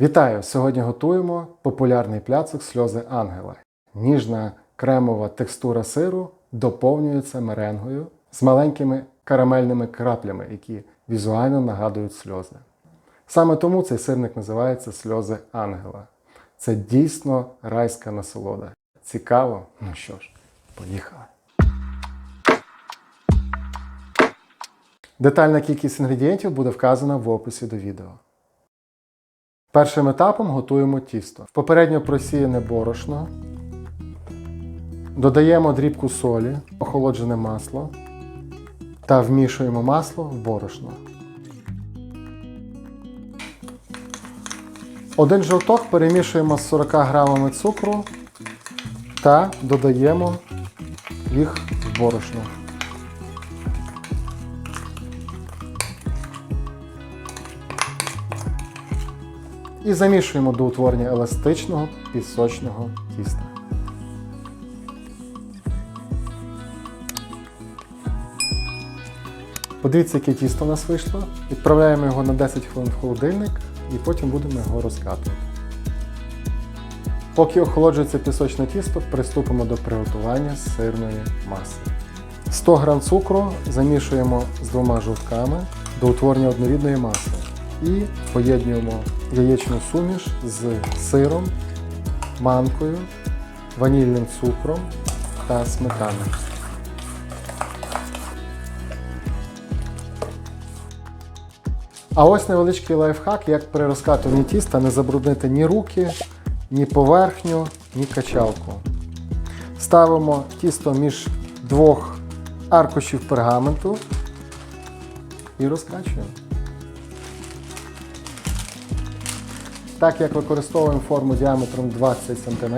Вітаю! Сьогодні готуємо популярний пляцок сльози ангела. Ніжна кремова текстура сиру доповнюється меренгою з маленькими карамельними краплями, які візуально нагадують сльози. Саме тому цей сирник називається сльози ангела. Це дійсно райська насолода. Цікаво? Ну що ж, поїхали. Детальна кількість інгредієнтів буде вказана в описі до відео. Першим етапом готуємо тісто. Попередньо просіяне борошно. Додаємо дрібку солі, охолоджене масло та вмішуємо масло в борошно. Один жовток перемішуємо з 40 грамами цукру та додаємо їх в борошно. І замішуємо до утворення еластичного пісочного тіста. Подивіться, яке тісто у нас вийшло. Відправляємо його на 10 хвилин в холодильник і потім будемо його розкатувати. Поки охолоджується пісочне тісто, приступимо до приготування сирної маси. 100 г цукру замішуємо з двома жовтками до утворення однорідної маси і поєднуємо яєчну суміш з сиром, манкою, ванільним цукром та сметаною. А ось невеличкий лайфхак, як при розкатуванні тіста не забруднити ні руки, ні поверхню, ні качалку. Ставимо тісто між двох аркушів пергаменту і розкачуємо. Так як використовуємо форму діаметром 20 см,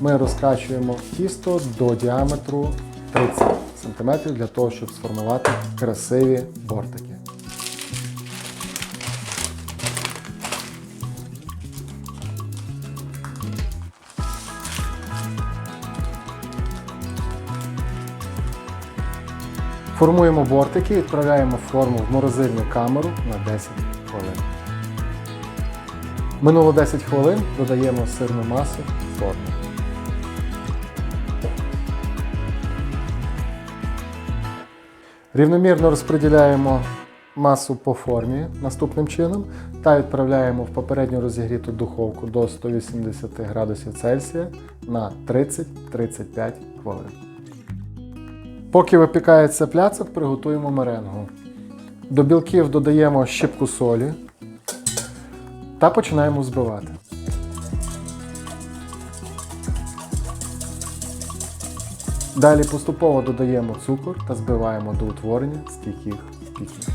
ми розкачуємо тісто до діаметру 30 см для того, щоб сформувати красиві бортики. Формуємо бортики і відправляємо форму в морозильну камеру на 10 хвилин. Минуло 10 хвилин, додаємо сирну масу в форму. Рівномірно розподіляємо масу по формі наступним чином та відправляємо в попередньо розігріту духовку до 180 градусів Цельсія на 30-35 хвилин. Поки випікається пляцок, приготуємо меренгу. До білків додаємо щіпку солі та починаємо збивати. Далі поступово додаємо цукор та збиваємо до утворення стійких піків.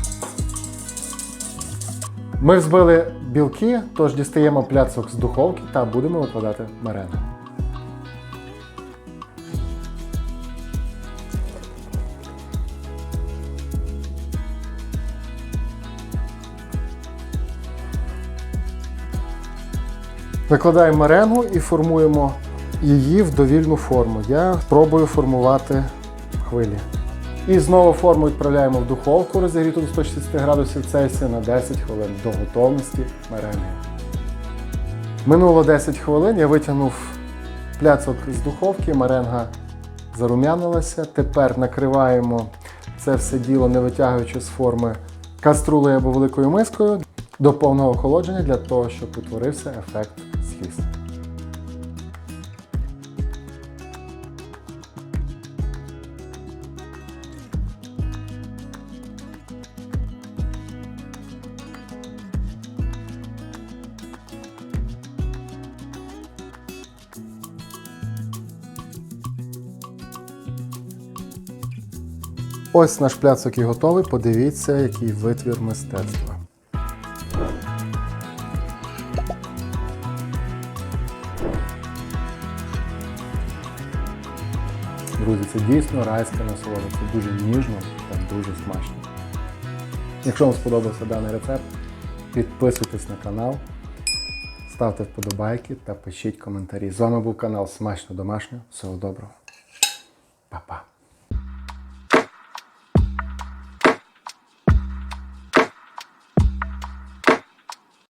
Ми взбили білки, тож дістаємо пляцок з духовки та будемо викладати меренгу. Викладаємо меренгу і формуємо її в довільну форму. Я пробую формувати хвилі. І знову форму відправляємо в духовку розігріту до 160 градусів Цельсія на 10 хвилин до готовності меренги. Минуло 10 хвилин, я витягнув пляцок з духовки, меренга зарум'янилася. Тепер накриваємо це все діло, не витягуючи з форми каструлею або великою мискою до повного охолодження для того, щоб утворився ефект схисту. Ось наш пляцок і готовий. Подивіться, який витвір мистецтва. Друзі, це дійсно райська насолода. Це дуже ніжно та дуже смачно. Якщо вам сподобався даний рецепт, підписуйтесь на канал, ставте вподобайки та пишіть коментарі. З вами був канал Смачно Домашньо. Всього доброго. Па-па.